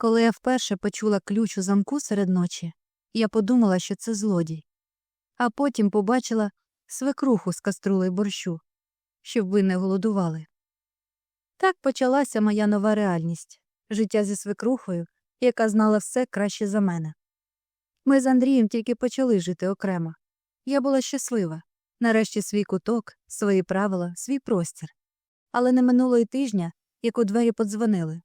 Коли я вперше почула ключ у замку серед ночі, я подумала, що це злодій, а потім побачила свекруху з каструлею борщу, щоб ви не голодували. Так почалася моя нова реальність життя зі свекрухою, яка знала все краще за мене. Ми з Андрієм тільки почали жити окремо. Я була щаслива. Нарешті свій куток, свої правила, свій простір. Але не минуло й тижня, як у двері подзвонили.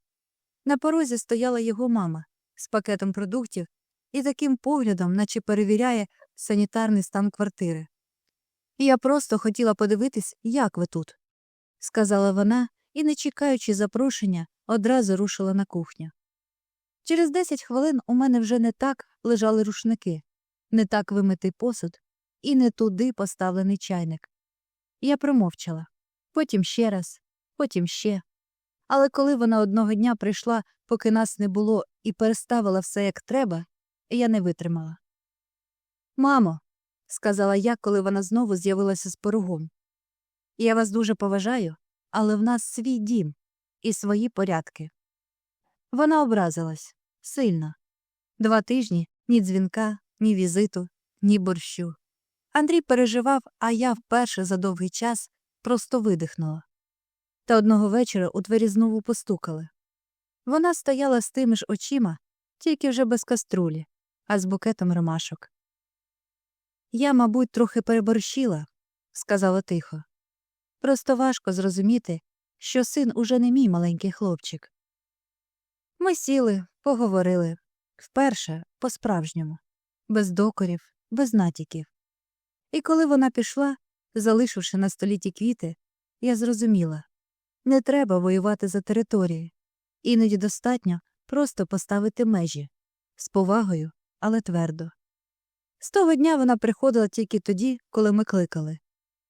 На порозі стояла його мама з пакетом продуктів і таким поглядом, наче перевіряє санітарний стан квартири. Я просто хотіла подивитись, як ви тут, сказала вона і, не чекаючи запрошення, одразу рушила на кухню. Через десять хвилин у мене вже не так лежали рушники, не так вимитий посуд і не туди поставлений чайник. Я промовчала. Потім ще раз, потім ще. Але коли вона одного дня прийшла, поки нас не було, і переставила все як треба, я не витримала. Мамо, сказала я, коли вона знову з'явилася з порогом. Я вас дуже поважаю, але в нас свій дім і свої порядки. Вона образилась сильно. Два тижні ні дзвінка, ні візиту, ні борщу. Андрій переживав, а я вперше за довгий час просто видихнула. Та одного вечора у двері знову постукали. Вона стояла з тими ж очима, тільки вже без каструлі, а з букетом ромашок. Я, мабуть, трохи переборщила, сказала тихо. Просто важко зрозуміти, що син уже не мій маленький хлопчик. Ми сіли, поговорили вперше по-справжньому, без докорів, без натяків. І коли вона пішла, залишивши на столі ті квіти, я зрозуміла не треба воювати за території. Іноді достатньо просто поставити межі з повагою, але твердо. З того дня вона приходила тільки тоді, коли ми кликали,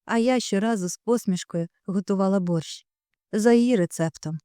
а я щоразу з посмішкою готувала борщ за її рецептом.